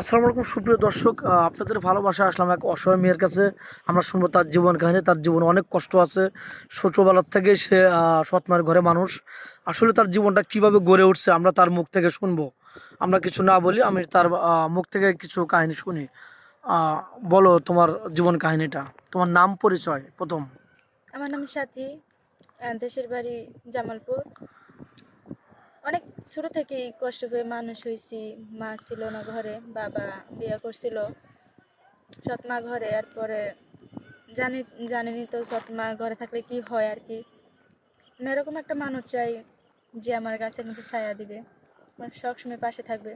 আসসালামু আলাইকুম সুপ্রিয় দর্শক আপনাদের ভালোবাসা আসলাম এক অসহায় মেয়ের কাছে। আমরা শুনব তার জীবন কাহিনী তার জীবনে অনেক কষ্ট আছে। ছোটোবেলার থেকে সে আহ, সৎ মায়ের ঘরে মানুষ। আসলে তার জীবনটা কীভাবে গড়ে উঠছে আমরা তার মুখ থেকে শুনব। আমরা কিছু না বলি আমি তার মুখ থেকে কিছু কাহিনী শুনি। বলো তোমার জীবন কাহিনীটা। তোমার নাম পরিচয় প্রথম। আমার নাম সাথী দেশের বাড়ি জামালপুর। অনেক ছোট থেকেই কষ্ট পেয়ে মানুষ হয়েছি। মা ছিল না ঘরে, বাবা বিয়ে করছিল সৎ মা ঘরে, আর পরে জানি, জানিনি তো সৎ মা ঘরে থাকলে কি হয় আর কি। এরকম একটা মানুষ চাই যে আমার গাছের মধ্যে ছায়া দিবে সবসময় পাশে থাকবে।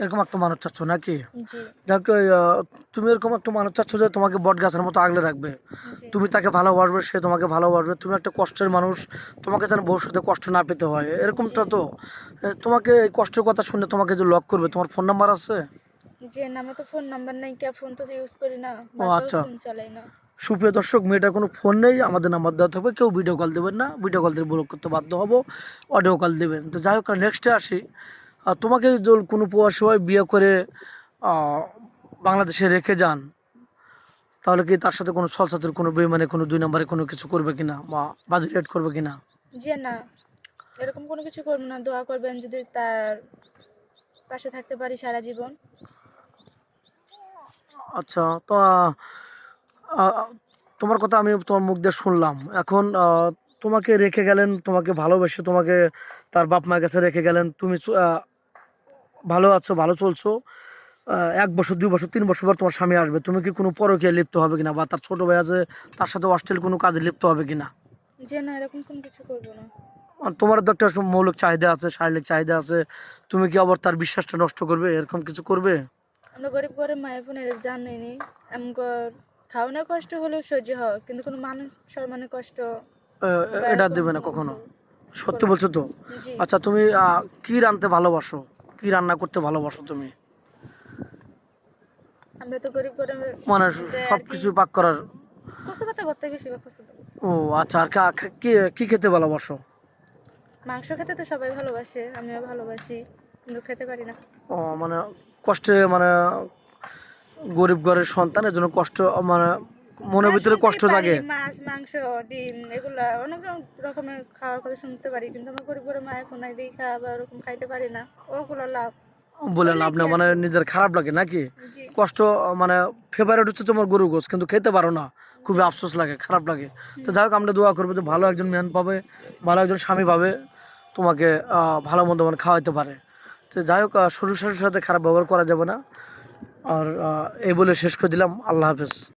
এরকম একটা মানুষ চাচ্ছ নাকি? যাক তুমি এরকম একটা মানুষ চাচ্ছ যে তোমাকে বট গাছের মতো আগলে রাখবে। তুমি তাকে ভালোবাসবে সে তোমাকে ভালোবাসবে। তুমি একটা কষ্টের মানুষ তোমাকে যেন ভবিষ্যতে কষ্ট না পেতে হয়। এরকমটা তো? তোমাকে এই কষ্টের কথা শুনে তোমাকে যে লক করবে তোমার ফোন নাম্বার আছে? যে নামে তো ফোন নাম্বার নাই কে ফোন তো ইউজ করি না। ও, আচ্ছা। চালাই না। সুপ্রিয় দর্শক মেয়েটার কোনো ফোন নেই আমাদের নাম্বার দেওয়া থাকবে কেউ ভিডিও কল দেবেন না। ভিডিও কল দিয়ে ব্লক করতে বাধ্য হব অডিও কল দেবেন। তো যাই হোক নেক্সটে আসি। তোমাকে যদি কোনো হয় বিয়ে করে বাংলাদেশে রেখে যান তাহলে কি তার সাথে কোনো সলসাতের কোনো বেমানে কোনো দুই নম্বরে কোনো কিছু করবে কিনা বা বাজে রেট করবে কিনা? যে না এরকম কোনো কিছু করব না। দোয়া করবেন যদি তার পাশে থাকতে পারি সারা জীবন। আচ্ছা তো তোমার কথা আমি তোমার মুখ দিয়ে শুনলাম। এখন তোমাকে রেখে গেলেন তোমাকে ভালোবেসে তোমাকে তার বাপ মায়ের কাছে রেখে গেলেন। তুমি ভালো আছো ভালো চলছো। এক বছর দুই বছর তিন বছর পর তোমার স্বামী আসবে। তুমি কি কোনো পরকীয়া লিপ্ত হবে কিনা? বা তার ছোট ভাই আছে তার সাথে অস্ট্রেল কোনো কাজে লিপ্ত হবে কিনা? যে না এরকম কোনো কিছু করব না। তোমার তো একটা মৌলিক চাহিদা আছে শারীরিক চাহিদা আছে। তুমি কি আবার তার বিশ্বাসটা নষ্ট করবে? এরকম কিছু করবে? আমরা গরিব ঘরে মায়ের বোনের জানিনি এমন কর- খাওয়ানোর কষ্ট হলেও সহ্য হয় কিন্তু কোনো মানুষ সম্মানের কষ্ট এটা দেবে না কখনো। সত্যি বলছো তো? আচ্ছা তুমি কি রাঁধতে ভালোবাসো? কি রান্না করতে ভালোবাসো তুমি? আমরা তো গরিব ঘরে মানে যে আর সব কিছু পাক করার কচু পাতা ভর্তা বেশি পছন্দ ও আচ্ছা আর কা- কা- কি কি খেতে ভালোবাসো? মাংস খেতে তো সবাই ভালোবাসে আমিও ভালোবাসি কিন্তু খেতে পারি না। ও মানে কষ্টে মানে গরিব ঘরের সন্তানের জন্য কষ্ট মানে মনের ভিতরে কষ্ট জাগে। মাছ মাংস ডিম এগুলা অনেক রকমের খাওয়ার কথা শুনতে পারি কিন্তু আমার গরিব মা এখন দেখা বা ওরকম খাইতে পারি না। ওগুলো লাভ। বলে লাভ না মানে নিজের খারাপ লাগে নাকি? কষ্ট মানে ফেভারিট হচ্ছে তোমার গরু গোছ কিন্তু খেতে পারো না। খুবই আফসোস লাগে খারাপ লাগে। তো যাই হোক আমরা দোয়া করব যে ভালো একজন ম্যান পাবে ভালো একজন স্বামী পাবে তোমাকে ভালো মন্দ মানে খাওয়াইতে পারে। তো যাই হোক শ্বশুর শাশুর সাথে খারাপ ব্যবহার করা যাবে না। আর এই বলে শেষ করে দিলাম। আল্লাহ হাফেজ।